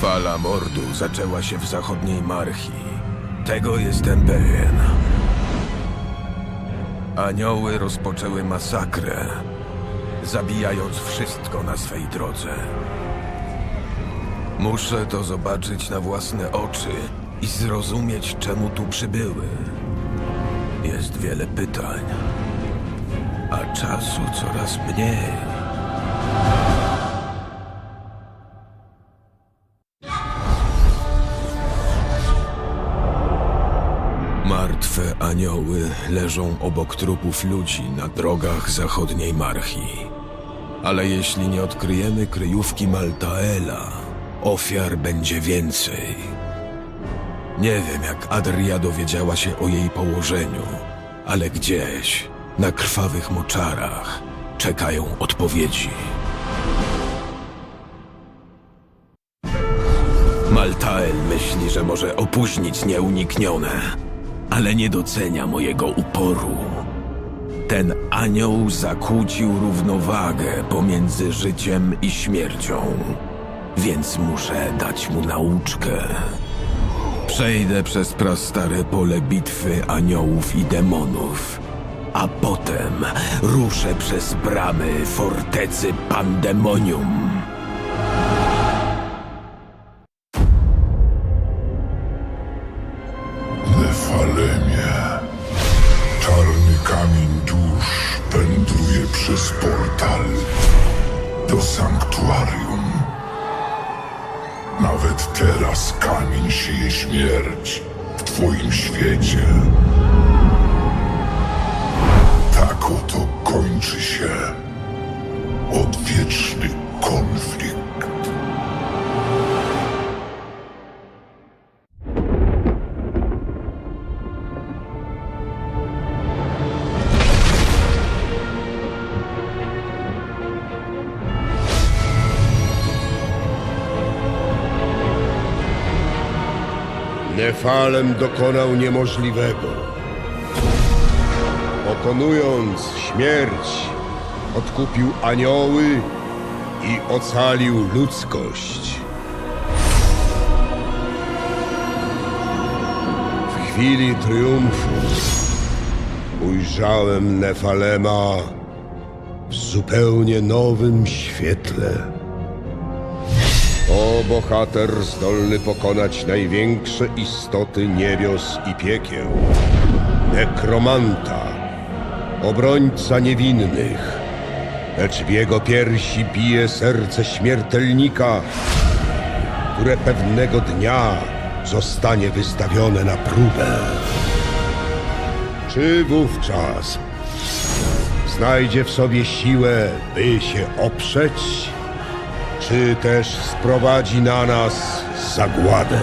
Fala mordu zaczęła się w zachodniej Marchi. Tego jestem pewien. Anioły rozpoczęły masakrę, zabijając wszystko na swej drodze. Muszę to zobaczyć na własne oczy i zrozumieć, czemu tu przybyły. Jest wiele pytań, a czasu coraz mniej. Martwe anioły leżą obok trupów ludzi na drogach zachodniej Marchi. Ale jeśli nie odkryjemy kryjówki Maltaela, ofiar będzie więcej. Nie wiem, jak Adria dowiedziała się o jej położeniu, ale gdzieś, na krwawych moczarach, czekają odpowiedzi. Maltael myśli, że może opóźnić nieuniknione, ale nie docenia mojego uporu. Ten anioł zakłócił równowagę pomiędzy życiem i śmiercią, więc muszę dać mu nauczkę. Przejdę przez prastare pole bitwy aniołów i demonów, a potem ruszę przez bramy fortecy Pandemonium. Kamień dusz wędruje przez portal do sanktuarium. Nawet teraz kamień sieje śmierć w twoim świecie. Tak oto kończy się odwieczny konflikt. Nefalem dokonał niemożliwego. Pokonując śmierć, odkupił anioły i ocalił ludzkość. W chwili triumfu ujrzałem Nefalema w zupełnie nowym świetle. O bohater zdolny pokonać największe istoty niebios i piekieł. Nekromanta, obrońca niewinnych, lecz w jego piersi bije serce śmiertelnika, które pewnego dnia zostanie wystawione na próbę. Czy wówczas znajdzie w sobie siłę, by się oprzeć? Czy też sprowadzi na nas zagładę.